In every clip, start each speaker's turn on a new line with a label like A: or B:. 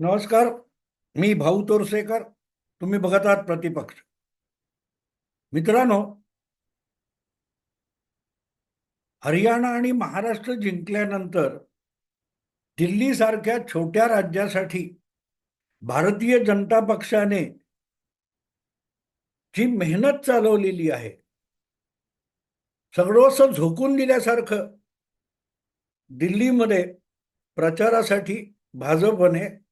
A: नमस्कार मी भाऊ तोरसेकर तुम्ही बघत आहात प्रतिपक्ष. मित्रांनो हरियाणा आणि महाराष्ट्र जिंकल्यानंतर दिल्लीसारख्या छोट्या राज्यासाठी भारतीय जनता पक्षाने जी मेहनत चालवलेली आहे सगळं झोकून दिल्यासारखं दिल्लीमध्ये प्रचारासाठी भाजपने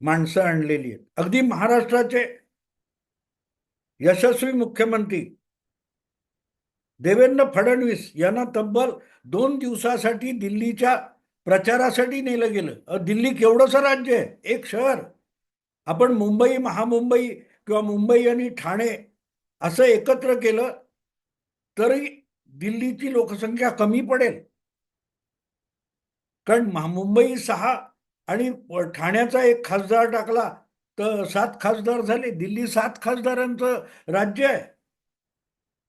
A: माणसं आणलेली आहेत. अगदी महाराष्ट्राचे यशस्वी मुख्यमंत्री देवेंद्र फडणवीस यांना तब्बल दोन दिवसासाठी दिल्लीच्या प्रचारासाठी नेलं गेलं. दिल्ली केवढंसं राज्य आहे? एक शहर. आपण मुंबई महामुंबई किंवा मुंबई आणि ठाणे असं एकत्र केलं तरी दिल्लीची लोकसंख्या कमी पडेल. कारण महामुंबई सहा आणि ठाण्याचा एक खासदार टाकला तर सात खासदार झाले. दिल्ली सात खासदारांचं राज्य आहे.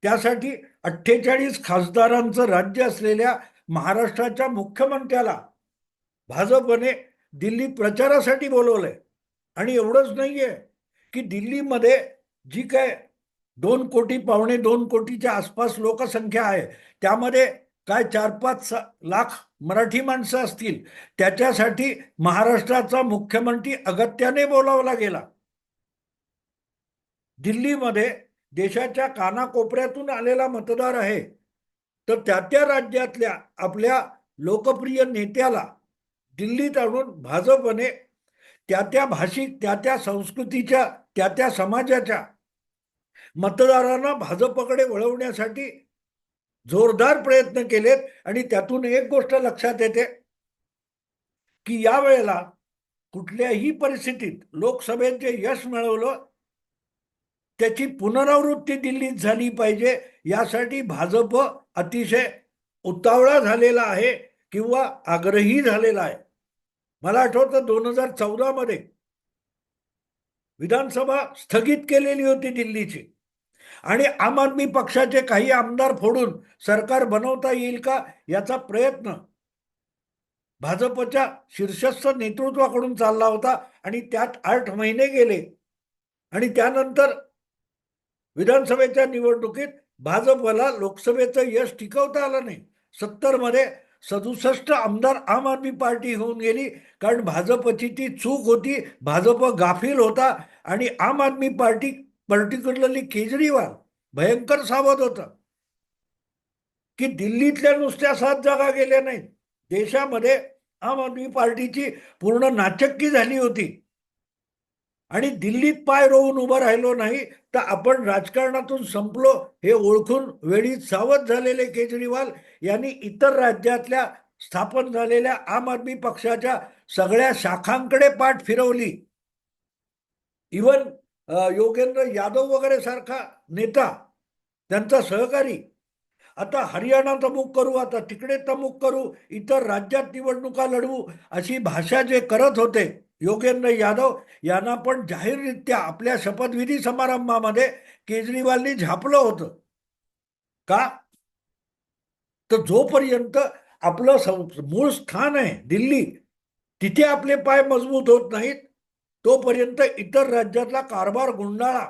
A: त्यासाठी अठ्ठेचाळीस खासदारांचं राज्य असलेल्या महाराष्ट्राच्या मुख्यमंत्र्याला भाजपने दिल्ली प्रचारासाठी बोलवलंय. आणि एवढंच नाहीये की दिल्लीमध्ये जी काय दोन कोटी पावणे दोन कोटीच्या आसपास लोकसंख्या आहे त्यामध्ये काय चार पाच लाख मराठी माणसं असतील त्याच्यासाठी महाराष्ट्राचा मुख्यमंत्री अगत्याने बोलावला गेला. दिल्लीमध्ये देशाच्या कानाकोपऱ्यातून आलेला मतदार आहे. तर त्या त्या राज्यातल्या आपल्या लोकप्रिय नेत्याला दिल्लीत आणून भाजपने त्या त्या भाषिक त्या त्या संस्कृतीच्या त्या त्या समाजाच्या मतदारांना भाजपकडे वळवण्यासाठी जोरदार प्रयत्न केलेत आणि त्यातून एक गोष्ट लक्षात येते की या वेळेला कुठल्याही परिस्थितीत लोकसभेत जे यश मिळवलं त्याची पुनरावृत्ती दिल्लीत झाली पाहिजे यासाठी भाजप अतिशय उतावळा झालेला आहे किंवा आग्रही झालेला आहे. मला आठवतं दोन हजार चौदामध्ये विधानसभा स्थगित केलेली होती दिल्लीची. आणि आम आदमी पक्षाचे काही आमदार फोडून सरकार बनवता येईल का याचा प्रयत्न भाजपच्या शीर्षस्थ नेतृत्वाकडून चालला होता आणि त्यात आठ महिने गेले. आणि त्यानंतर विधानसभेच्या निवडणुकीत भाजपला लोकसभेचं यश टिकवता आलं नाही. सत्तरमध्ये सदुसष्ट आमदार आम आदमी पार्टी होऊन गेली कारण भाजपची ती चूक होती. भाजप गाफील होता आणि आम आदमी पार्टी पर्टिक्युलरली केजरीवाल भयंकर सावध होता. की दिल्लीतल्या नुसत्या सात जागा गेल्या नाहीत. देशामध्ये आम आदमी पार्टीची पूर्ण नाचक्की झाली होती. आणि दिल्लीत पाय रोवून उभं राहिलो नाही तर आपण राजकारणातून संपलो हे ओळखून वेळी सावध झालेले केजरीवाल यांनी इतर राज्यातल्या स्थापन झालेल्या आम आदमी पक्षाच्या सगळ्या शाखांकडे पाठ फिरवली. इवन योगेंद्र यादव वगैरे सारखा नेता त्यांचा सहकारी. आता हरियाणा मुख करू आता तिकडे तमुक करू इतर राज्यात निवडणुका लढवू अशी भाषा जे करत होते योगेंद्र यादव यांना पण जाहीररित्या आपल्या शपथविधी समारंभामध्ये केजरीवालनी झापलं होतं. का? तर जोपर्यंत आपलं सं- मूळ स्थान आहे दिल्ली तिथे आपले पाय मजबूत होत नाहीत तोपर्यंत इतर राज्यातला कारभार गुंडाळा.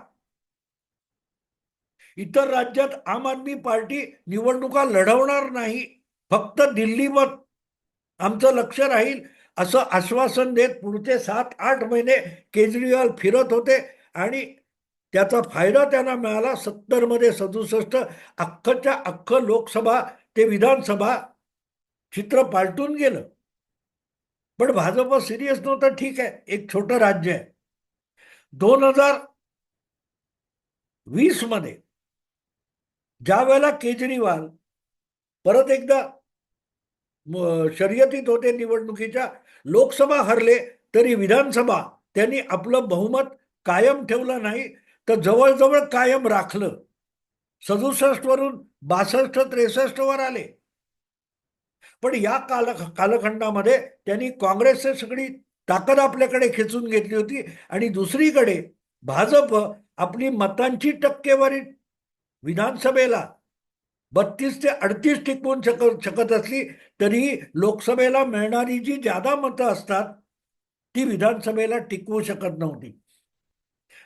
A: इतर राज्यात आम आदमी पार्टी निवडणुका लढवणार नाही. फक्त दिल्लीवर आमचं लक्ष राहील असं आश्वासन देत पुढचे सात आठ महिने केजरीवाल फिरत होते आणि त्याचा फायदा त्यांना मिळाला. सत्तरमध्ये सदुसष्ट अख्खच्या अख्खं लोकसभा ते विधानसभा चित्र पालटून गेलं. पण भाजप सिरियस नव्हतं ठीक आहे. एक छोटं राज्य आहे. दोन हजार वीसमध्ये ज्या वेळेला केजरीवाल परत एकदा शर्यतीत होते निवडणुकीच्या लोकसभा हरले तरी विधानसभा त्यांनी आपलं बहुमत कायम ठेवलं नाही तर जवळजवळ कायम राखलं. सदुसष्ट वरून बासष्ट त्रेसष्ट वर आले. पण या काल कालखंडामध्ये त्यांनी काँग्रेसची सगळी ताकद आपल्याकडे खेचून घेतली होती आणि दुसरीकडे भाजप आपली मतांची टक्केवारी विधानसभेला बत्तीस ते अडतीस टिकवून शकत शकत असली तरी लोकसभेला मिळणारी जी जादा मतं असतात ती विधानसभेला टिकवू शकत नव्हती.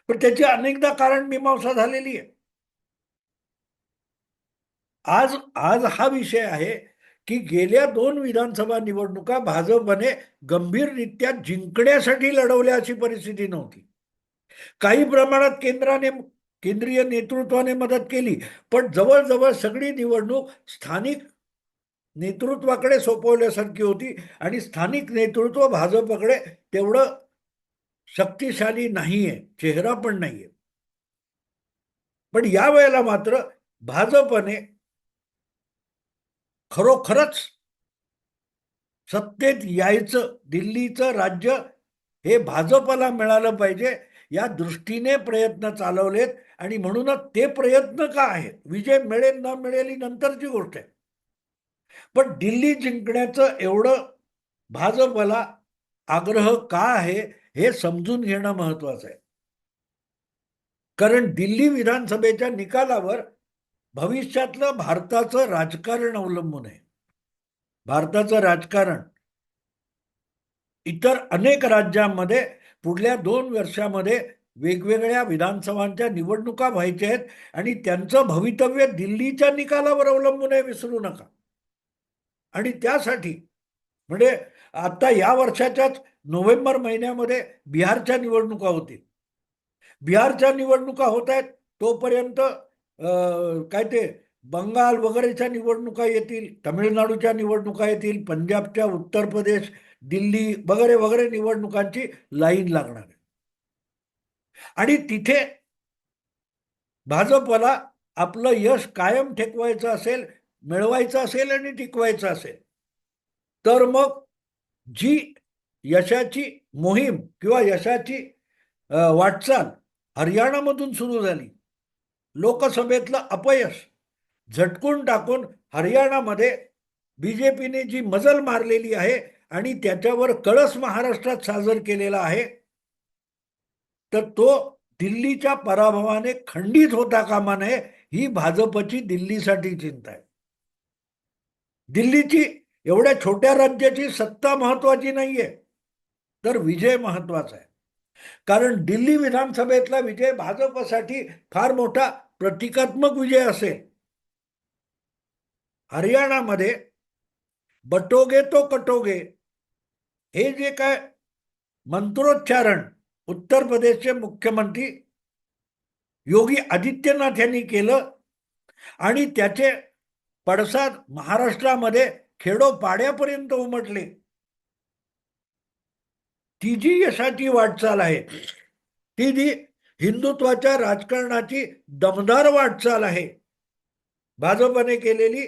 A: पण त्याची अनेकदा कारण मीमांसा झालेली आहे. आज आज हा विषय आहे की गेल्या दोन विधानसभा निवडणुका भाजपने गंभीररित्या जिंकण्यासाठी लढवल्या अशी परिस्थिती नव्हती. काही प्रमाणात केंद्राने केंद्रीय नेतृत्वाने मदत केली पण जवळजवळ सगळी निवडणूक स्थानिक नेतृत्वाकडे सोपवल्यासारखी होती आणि स्थानिक नेतृत्व भाजपकडे तेवढं शक्तिशाली नाहीये चेहरा पण नाहीये. पण या वेळेला मात्र भाजपने खरोखरच सत्तेत यायचं दिल्लीचं राज्य हे भाजपला मिळालं पाहिजे या दृष्टीने प्रयत्न चालवलेत आणि म्हणूनच ते प्रयत्न का आहेत? विजय मिळेल न मिळेल ही नंतरची गोष्ट आहे. पण दिल्ली जिंकण्याचं एवढं भाजपला आग्रह का आहे हे समजून घेणं महत्वाचं आहे. कारण दिल्ली विधानसभेच्या निकालावर भविष्यातलं भारताचं राजकारण अवलंबून आहे. भारताचं राजकारण इतर अनेक राज्यांमध्ये पुढल्या दोन वर्षामध्ये वेगवेगळ्या विधानसभांच्या निवडणुका व्हायच्या आहेत आणि त्यांचं भवितव्य दिल्लीच्या निकालावर अवलंबून आहे विसरू नका. आणि त्यासाठी म्हणजे आता या वर्षाच्याच नोव्हेंबर महिन्यामध्ये बिहारच्या निवडणुका होतील. बिहारच्या निवडणुका होत आहेत तोपर्यंत काय ते बंगाल वगैरेच्या निवडणुका येतील तमिळनाडूच्या निवडणुका येतील पंजाबच्या उत्तर प्रदेश दिल्ली वगैरे वगैरे निवडणुकांची लाईन लागणार आहे. आणि तिथे भाजपला आपलं यश कायम ठेकवायचं असेल मिळवायचं असेल आणि टिकवायचं असेल तर मग जी यशाची मोहीम किंवा यशाची वाटचाल हरियाणामधून सुरू झाली लोकसभेतलं अपयश झटकून टाकून हरियाणामध्ये बीजेपीने जी मजल मारलेली आहे आणि त्याच्यावर कळस महाराष्ट्रात साजर केलेला आहे तर तो दिल्लीच्या पराभवाने खंडित होता कामा नये ही भाजपची दिल्लीसाठी चिंता आहे. दिल्लीची एवढ्या छोट्या राज्याची सत्ता महत्वाची नाहीये तर विजय महत्त्वाचा आहे. कारण दिल्ली विधानसभेतला विजय भाजपसाठी फार मोठा प्रतिकात्मक विजय असेल. हरियाणामध्ये बटोगे तो कटोगे हे जे काय मंत्रोच्चारण उत्तर प्रदेशचे मुख्यमंत्री योगी आदित्यनाथ यांनी केलं आणि त्याचे पडसाद महाराष्ट्रामध्ये खेडोपाड्यापर्यंत उमटले. ती जी यशाची वाटचाल आहे ती जी हिंदुत्वाच्या राजकारणाची दमदार वाटचाल आहे भाजपने केलेली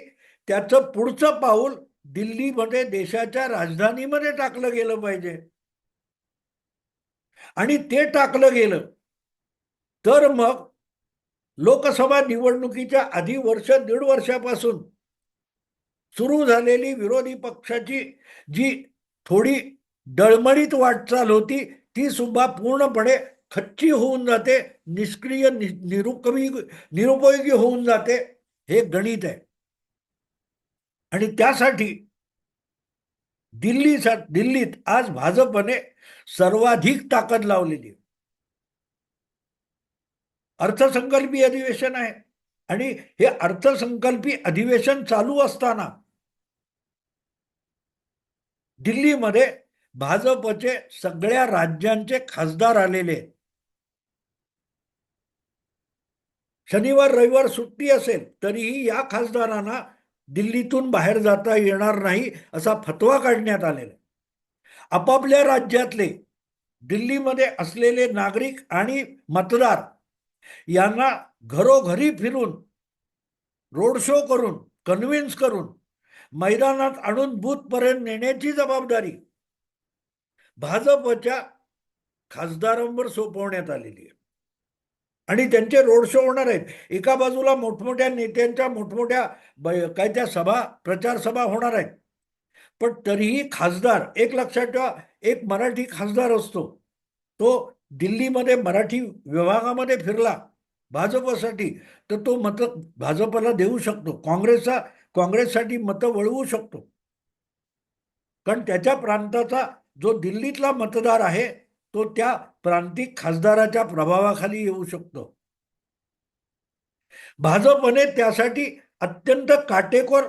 A: त्याचं पुढचं पाऊल दिल्लीमध्ये देशाच्या राजधानीमध्ये टाकलं गेलं पाहिजे. आणि ते टाकलं गेलं तर मग लोकसभा निवडणुकीच्या आधी वर्ष दीड वर्षापासून सुरू झालेली विरोधी पक्षाची जी थोडी डळमळीत वाटचाल होती ती सुद्धा पूर्णपणे खच्ची होऊन जाते निष्क्रिय नि- निरुपयोगी निरुपयोगी होऊन जाते हे गणित आहे. आणि त्यासाठी दिल्ली दिल्लीत आज भाजपने सर्वाधिक ताकद लावलेली अर्थसंकल्पी अर्थसंकल्पीय अधिवेशन आहे. आणि हे अर्थसंकल्पी अधिवेशन चालू असताना दिल्लीमध्ये भाजपचे सगळ्या राज्यांचे खासदार आलेले शनिवार रविवार सुट्टी असेल तरीही या खासदारांना दिल्लीतून बाहेर जाता येणार नाही असा फतवा काढण्यात आलेला आपापल्या राज्यातले दिल्लीमध्ये असलेले नागरिक आणि मतदार यांना घरोघरी फिरून रोड शो करून कन्व्हिन्स करून मैदानात आणून बूथपर्यंत नेण्याची जबाबदारी भाजपच्या खासदारांवर सोपवण्यात आलेली आहे. आणि त्यांचे रोड शो होणार आहेत. एका बाजूला मोठमोठ्या नेत्यांच्या मोठमोठ्या काय त्या सभा प्रचार सभा होणार आहेत. पण तरीही खासदार एक लक्षात ठेवा एक मराठी खासदार असतो. तो दिल्लीमध्ये मराठी विभागामध्ये फिरला भाजपसाठी तर तो मतं भाजपला देऊ शकतो. काँग्रेसचा काँग्रेससाठी मतं वळवू शकतो. कारण त्याच्या प्रांताचा जो दिल्लीतला मतदार आहे तो त्या प्रांतिक खासदाराच्या प्रभावाखाली येऊ शकतो. भाजपने त्यासाठी अत्यंत काटेकोर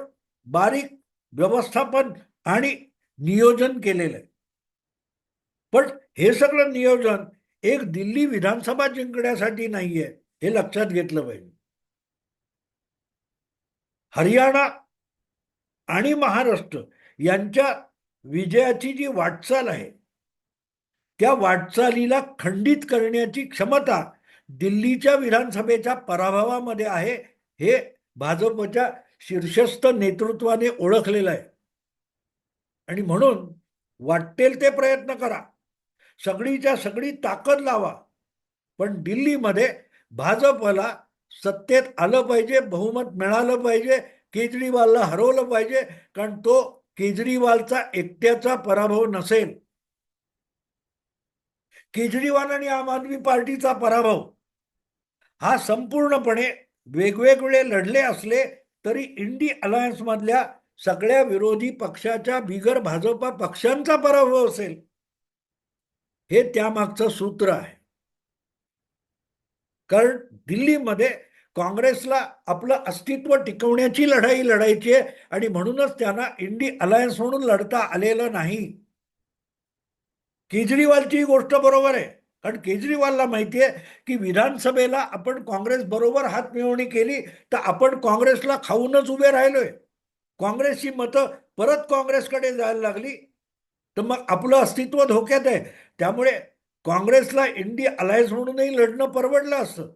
A: बारीक व्यवस्थापन आणि नियोजन केलेलं आहे. पण हे सगळं नियोजन एक दिल्ली विधानसभा जिंकण्यासाठी नाहीये हे लक्षात घेतलं पाहिजे. हरियाणा आणि महाराष्ट्र यांच्या विजयाची जी वाटचाल आहे त्या वाटचालीला खंडित करण्याची क्षमता दिल्लीच्या विधानसभेच्या पराभवामध्ये आहे हे भाजपच्या शीर्षस्थ नेतृत्वाने ओळखलेलं आहे. आणि म्हणून वाटेल ते प्रयत्न करा. सगळीच्या सगळी ताकद लावा. पण दिल्लीमध्ये भाजपला सत्तेत आलं पाहिजे बहुमत मिळालं पाहिजे केजरीवालला हरवलं पाहिजे कारण तो केजरीवालचा एकट्याचा पराभव नसेल. केजरीवाल आणि आम आदमी पार्टीचा पराभव हा संपूर्णपणे वेगवेगळे लढले असले तरी इंडी अलायन्स मधल्या सगळ्या विरोधी पक्षाच्या बिगर भाजपा पक्षांचा पराभव असेल. हे त्यामागचं सूत्र आहे. कारण दिल्लीमध्ये काँग्रेसला आपलं अस्तित्व टिकवण्याची लढाई लढायची आहे आणि म्हणूनच त्यांना इंडी अलायन्स म्हणून लढता आलेलं नाही. केजरीवालची गोष्ट बरोबर आहे. कारण केजरीवालला माहिती आहे की विधानसभेला आपण काँग्रेस बरोबर हात मिळवणी केली तर आपण काँग्रेसला खाऊनच उभे राहिलोय. काँग्रेसची मतं परत काँग्रेसकडे जायला लागली तर मग आपलं अस्तित्व धोक्यात आहे. त्यामुळे काँग्रेसला इंडी अलायन्स म्हणूनही लढणं परवडलं असतं.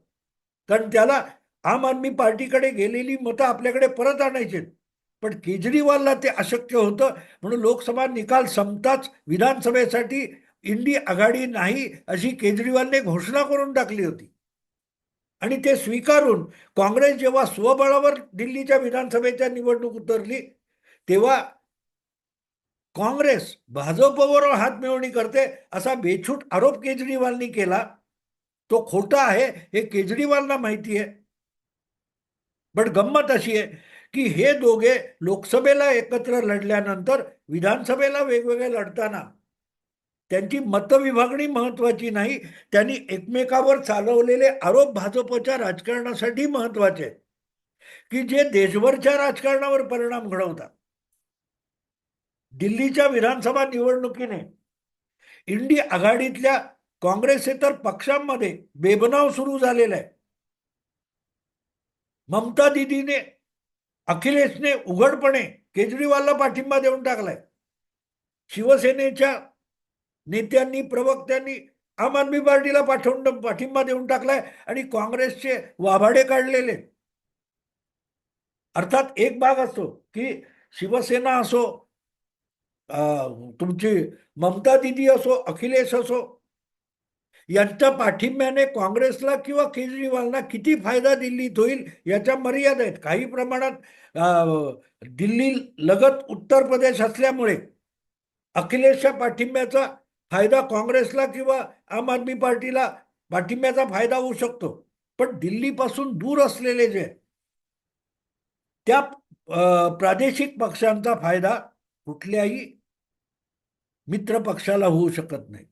A: कारण त्याला आम आदमी पार्टीकडे गेलेली मतं आपल्याकडे परत आणायची पण केजरीवालला ते अशक्य होतं म्हणून लोकसभा निकाल संपताच विधानसभेसाठी इंडी आघाडी नाही अशी केजरीवालने घोषणा करून टाकली होती. आणि ते स्वीकारून काँग्रेस जेव्हा स्वबळावर दिल्लीच्या विधानसभेच्या निवडणूक उतरली तेव्हा काँग्रेस भाजपवर हात मिळवणी करते असा बेछूट आरोप केजरीवालनी केला. तो खोटा आहे हे केजरीवालला माहिती आहे. पण गंमत अशी आहे की हे दोघे लोकसभेला एकत्र लढल्यानंतर विधानसभेला वेगवेगळे लढताना त्यांची मतविभागणी महत्वाची नाही त्यांनी एकमेकावर चालवलेले आरोप भाजपच्या राजकारणासाठी महत्त्वाचे आहेत की जे देशभरच्या राजकारणावर परिणाम घडवतात. दिल्लीच्या विधानसभा निवडणुकीने इंडी आघाडीतल्या काँग्रेसेतर पक्षांमध्ये बेबनाव सुरू झालेला आहे. ममता दिदीने अखिलेशने उघडपणे केजरीवालला पाठिंबा देऊन टाकलाय. शिवसेनेच्या नेत्यांनी प्रवक्त्यांनी आम आदमी पार्टीला पाठवून पाठिंबा देऊन टाकलाय आणि काँग्रेसचे वाभाडे काढलेले. अर्थात एक भाग असतो की शिवसेना असो तुमची ममता दिदी असो अखिलेश असो यांच्या पाठिंब्याने काँग्रेसला किंवा केजरीवालना किती फायदा दिल्लीत होईल याच्या मर्यादा आहेत. काही प्रमाणात दिल्ली लगत उत्तर प्रदेश असल्यामुळे अखिलेशच्या पाठिंब्याचा फायदा काँग्रेसला किंवा आम आदमी पार्टीला पाठिंब्याचा फायदा होऊ शकतो. पण दिल्लीपासून दूर असलेले जे त्या प्रादेशिक पक्षांचा फायदा कुठल्याही मित्र पक्षाला होऊ शकत नाही.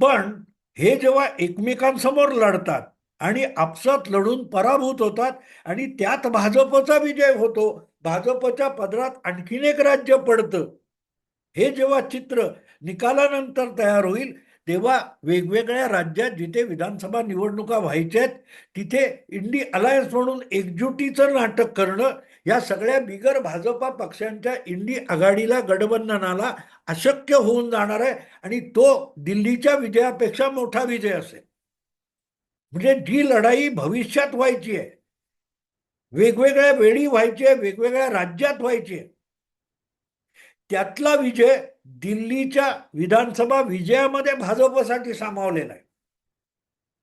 A: पण हे जेव्हा एकमेकांसमोर लढतात आणि आपसात लढून पराभूत होतात आणि त्यात भाजपचा विजय होतो भाजपच्या पदरात आणखीन एक राज्य पडतं हे जेव्हा चित्र निकालानंतर तयार होईल तेव्हा वेगवेगळ्या राज्यात जिथे विधानसभा निवडणुका व्हायच्या आहेत तिथे इंडी अलायन्स म्हणून एकजुटीचं नाटक करणं या सगळ्या बिगर भाजपा पक्षांच्या इंडी आघाडीला गठबंधनाला अशक्य होऊन जाणार आहे आणि तो दिल्लीच्या विजयापेक्षा मोठा विजय असेल. म्हणजे जी लढाई भविष्यात व्हायची आहे वेगवेगळ्या वेळी व्हायची आहे वेगवेगळ्या राज्यात व्हायची आहे त्यातला विजय दिल्लीच्या विधानसभा विजयामध्ये भाजपसाठी सामावलेला आहे.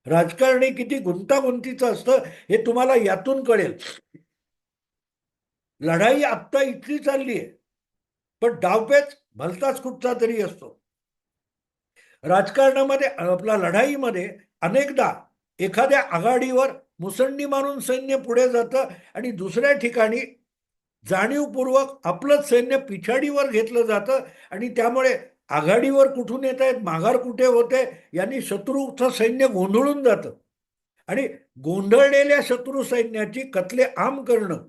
A: राजकारणी किती गुंतागुंतीचं असतं हे तुम्हाला यातून कळेल. लढाई आत्ता इतकी चालली आहे पण डावपेच भलताच कुठचा तरी असतो. राजकारणामध्ये आपल्या लढाईमध्ये अनेकदा एखाद्या आघाडीवर मुसंडी मारून सैन्य पुढे जातं आणि दुसऱ्या ठिकाणी जाणीवपूर्वक आपलंच सैन्य पिछाडीवर घेतलं जातं आणि त्यामुळे आघाडीवर कुठून येत आहेत माघार कुठे होते यांनी शत्रूचं सैन्य गोंधळून जातं. आणि गोंधळलेल्या शत्रू सैन्याची कतले आम करणं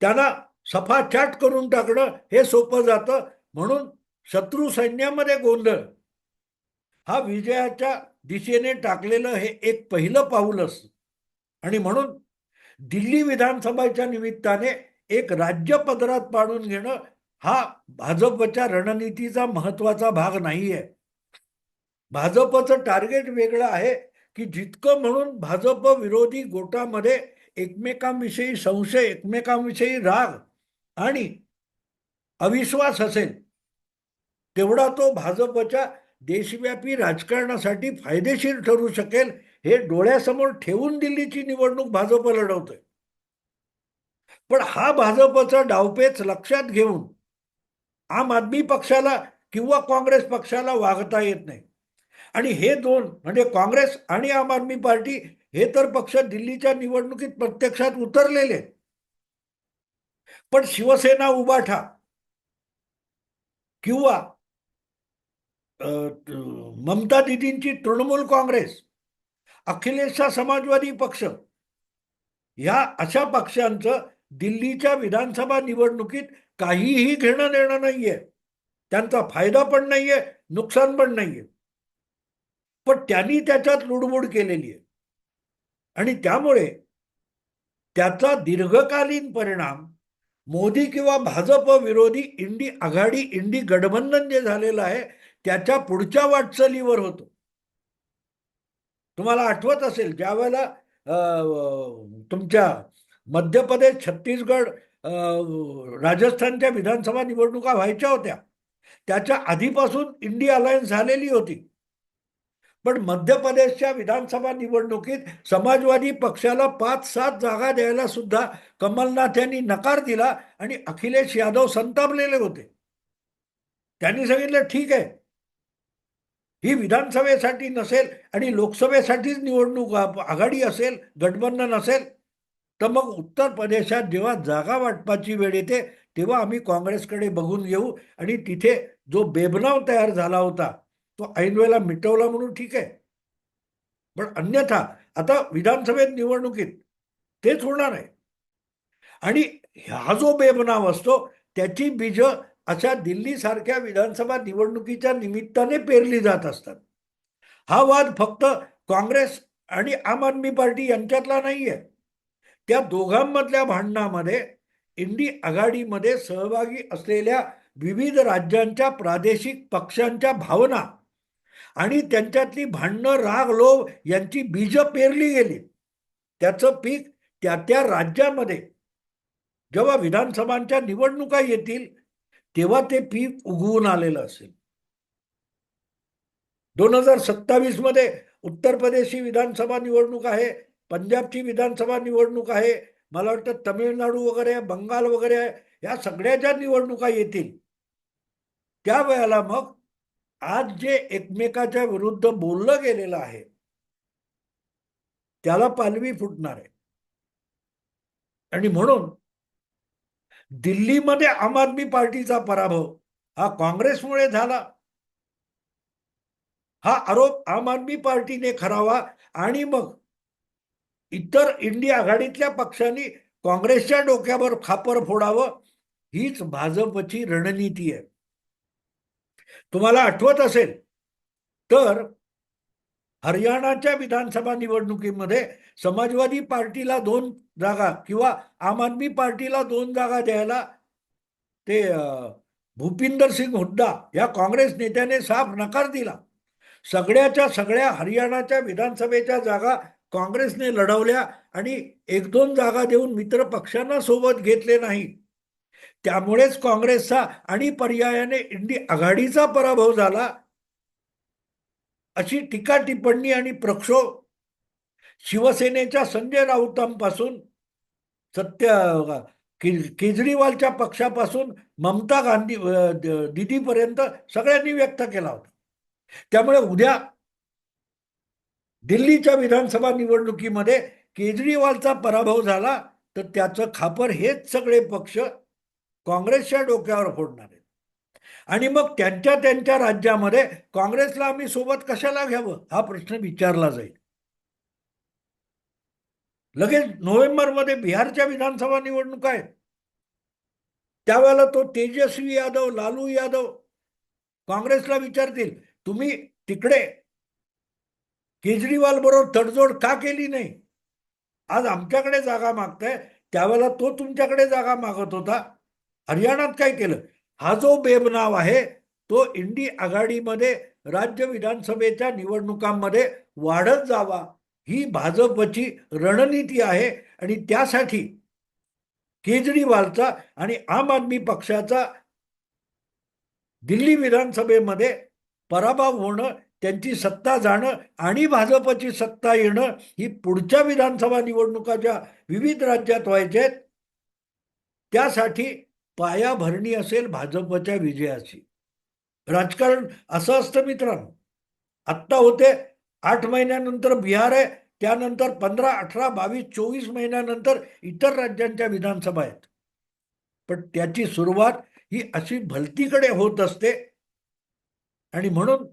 A: त्यांना सफाचाट करून टाकणं हे सोपं जातं. म्हणून शत्रू सैन्यामध्ये गोंधळ हा विजयाच्या दिशेने टाकलेलं हे एक पहिलं पाऊल असतं. आणि म्हणून दिल्ली विधानसभेच्या निमित्ताने एक राज्य पदरात पाडून घेणं हा भाजपच्या रणनीतीचा महत्त्वाचा भाग नाहीये. भाजपचं टार्गेट वेगळं आहे की जितकं म्हणून भाजप विरोधी गोटामध्ये एकमेकांविषयी संशय एकमेकांविषयी राग आणि अविश्वास असेल तेवढा तो भाजपच्या देशव्यापी राजकारणासाठी फायदेशीर ठरू शकेल हे डोळ्यासमोर ठेवून दिल्लीची निवडणूक भाजप लढवतोय. पण हा भाजपचा डावपेच लक्षात घेऊन आम आदमी पक्षाला किंवा काँग्रेस पक्षाला वागता येत नाही. आणि हे दोन म्हणजे काँग्रेस आणि आम आदमी पार्टी हे तर पक्ष दिल्लीच्या निवडणुकीत प्रत्यक्षात उतरलेले पण शिवसेना उबाठा किंवा ममता दिदींची तृणमूल काँग्रेस अखिलेशचा समाजवादी पक्ष या अशा पक्षांचं दिल्लीच्या विधानसभा निवडणुकीत काहीही घेणं देणं नाहीये. त्यांचा फायदा पण नाहीये नुकसान पण नाहीये. पण त्यांनी त्याच्यात लुडबुड केलेली आहे. आणि त्यामुळे त्याचा दीर्घकालीन परिणाम मोदी किंवा भाजप विरोधी इंडी आघाडी इंडी गठबंधन जे झालेलं आहे त्याच्या पुढच्या वाटचालीवर होतो. तुम्हाला आठवत असेल ज्या वेळेला तुमच्या मध्य प्रदेश छत्तीसगड राजस्थानच्या विधानसभा निवडणुका व्हायच्या होत्या. त्याच्या आधीपासून इंडी अलायन्स झालेली होती. पण मध्य प्रदेशच्या विधानसभा निवडणुकीत समाजवादी पक्षाला पाच सात जागा द्यायला सुद्धा कमलनाथ यांनी नकार दिला आणि अखिलेश यादव संतापलेले होते. त्यांनी सांगितलं ठीक आहे. ही विधानसभेसाठी नसेल आणि लोकसभेसाठीच निवडणूक आघाडी असेल गठबंधन असेल तर मग उत्तर प्रदेशात जेव्हा जागा वाटपाची वेळ येते तेव्हा आम्ही काँग्रेसकडे बघून घेऊ आणि तिथे जो बेबनाव तयार झाला होता तो ऐनवेळेला मिटवला म्हणून ठीक आहे. पण अन्यथा आता विधानसभेत निवडणुकीत तेच होणार आहे. आणि हा जो बेबनाव असतो त्याची बीज अशा दिल्लीसारख्या विधानसभा निवडणुकीच्या निमित्ताने पेरली जात असतात. हा वाद फक्त काँग्रेस आणि आम आदमी पार्टी यांच्यातला नाही आहे त्या दोघांमधल्या भांडणामध्ये इंडी आघाडीमध्ये सहभागी असलेल्या विविध राज्यांच्या प्रादेशिक पक्षांच्या भावना आणि त्यांच्यातली भांडणं राग लोभ यांची बीज पेरली गेली. त्याचं पीक त्या त्या राज्यामध्ये जेव्हा विधानसभांच्या निवडणुका येतील तेव्हा ते पीक उगवून आलेलं असेल. दोन हजार सत्तावीसमध्ये उत्तर प्रदेशची विधानसभा निवडणूक आहे. पंजाबची विधानसभा निवडणूक आहे. मला वाटतं तमिळनाडू वगैरे बंगाल वगैरे या सगळ्या ज्या निवडणुका येतील त्या वेळेला मग आज जे एकमेकाच्या विरुद्ध बोललं गेलेलं आहे त्याला पालवी फुटणार आहे. आणि म्हणून दिल्लीमध्ये आम आदमी पार्टीचा पराभव हा काँग्रेसमुळे झाला. हा आरोप आम आदमी पार्टीने खरावा आणि मग इतर इंडिया आघाडीतल्या पक्षांनी काँग्रेसच्या डोक्यावर खापर फोडावं हीच भाजपची रणनीती आहे. तुम्हाला आठवत असेल तर हरियाणाच्या विधानसभा निवडणुकीमध्ये समाजवादी पार्टीला दोन जागा किंवा आम आदमी पार्टीला दोन जागा द्यायला ते भूपिंदर सिंग हुड्डा या काँग्रेस नेत्याने साफ नकार दिला. सगळ्याच्या सगळ्या हरियाणाच्या विधानसभेच्या जागा काँग्रेसने लढवल्या आणि एक दोन जागा देऊन मित्र पक्षांना सोबत घेतले नाही. त्यामुळेच काँग्रेसचा आणि पर्यायाने इंडी आघाडीचा पराभव झाला. अशी टीका टिप्पणी आणि प्रक्षोभ शिवसेनेच्या संजय राऊतांपासून सत्य केजरीवालच्या पक्षापासून ममता गांधी द- दिदीपर्यंत सगळ्यांनी व्यक्त केला होता. त्यामुळे उद्या दिल्लीच्या विधानसभा निवडणुकीमध्ये केजरीवालचा पराभव झाला तर त्याचं खापर हेच सगळे पक्ष काँग्रेसच्या डोक्यावर फोडणार आहेत. आणि मग त्यांच्या त्यांच्या राज्यामध्ये काँग्रेसला आम्ही सोबत कशाला घ्यावं? हा प्रश्न विचारला जाईल. लगेच नोव्हेंबरमध्ये बिहारच्या विधानसभा निवडणुका आहेत. त्यावेळेला तो तेजस्वी यादव लालू यादव काँग्रेसला विचारतील तुम्ही तिकडे केजरीवाल बरोबर तडजोड का केली नाही? आज आमच्याकडे जागा मागताय त्यावेळेला तो तुमच्याकडे जागा मागत होता. हरियाणात काय केलं? हा जो बेबनाव आहे तो इंडी आघाडीमध्ये राज्य विधानसभेच्या निवडणुकांमध्ये वाढत जावा. ही भाजपची रणनीती आहे आणि त्यासाठी केजरीवालचा आणि आम आदमी पक्षाचा दिल्ली विधानसभेमध्ये पराभव होणं त्यांची सत्ता जाणं आणि भाजपची सत्ता येणं ही पुढच्या विधानसभा निवडणुका ज्या विविध राज्यात व्हायच्या आहेत. त्यासाठी पायाभरणी असेल भाजपच्या विजयाची. राजकारण असं असतं मित्रांनो. आत्ता होते आठ महिन्यानंतर बिहार आहे त्यानंतर पंधरा अठरा बावीस चोवीस महिन्यानंतर इतर राज्यांच्या विधानसभा आहेत. पण त्याची सुरुवात ही अशी भलतीकडे होत असते आणि म्हणून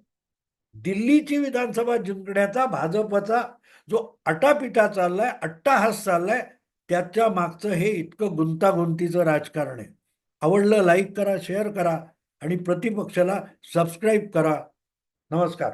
A: दिल्लीची विधानसभा जिंकण्याचा भाजपचा जो अटापिटा चाललाय अट्टाहास चाललाय त्याच्या मागचं हे इतकं गुंतागुंतीचं राजकारण आहे. आवडलं लाईक करा शेअर करा आणि प्रतिपक्षाला सबस्क्राईब करा. नमस्कार.